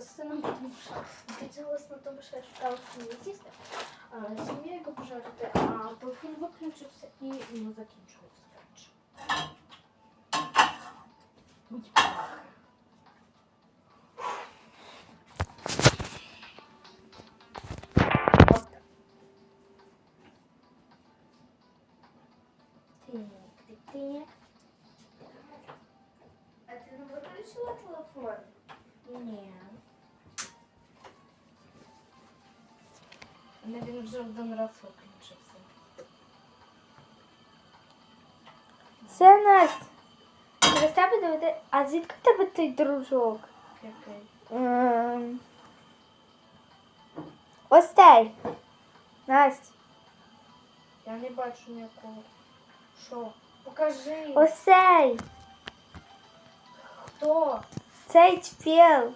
з сином, тому що хотілося на тому, що я шукала що не сісти. Сім'ю його пожарити, а телефон виключився і ну, закінчувався. коротше. Ой, пах. От так. Тик, тик, тик. А ти не виключила телефон? Ні. Не він вже один раз виключився. Це Настя. Через тебе дивити. А звідки в тебе той дружок? Який? Ем, Ось цей. Настя. Я не бачу ніякого. Що? Покажи. Ось цей. Хто? Цей чпіл.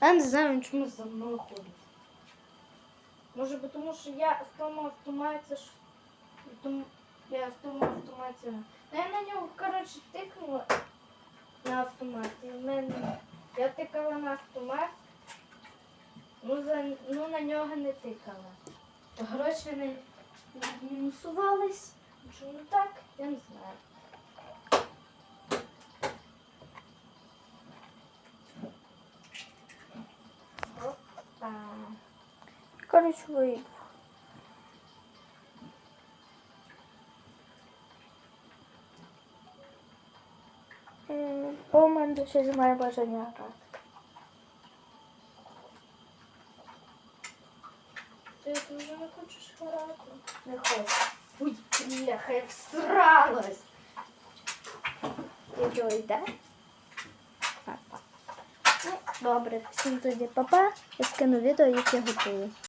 Я не знаю, він чомусь за мною ходить. Може би тому, що я в тому автоматі тому- Я в тому автоматі. Ну, Я на нього, коротше, тикнула на автоматі. В мене- Я тикала на автомат. Ну, за, ну на нього не тикала. Гроші не мінусувались. Чому так? Я не знаю. Коротше, вийду. М, Бо у мене ще немає бажання грати. Ти вже не хочеш грати? Не хочу. Ой, бляха, я всралась. Відео йде. Ну, добре, всім тоді папа. Я скину відео, яке готую.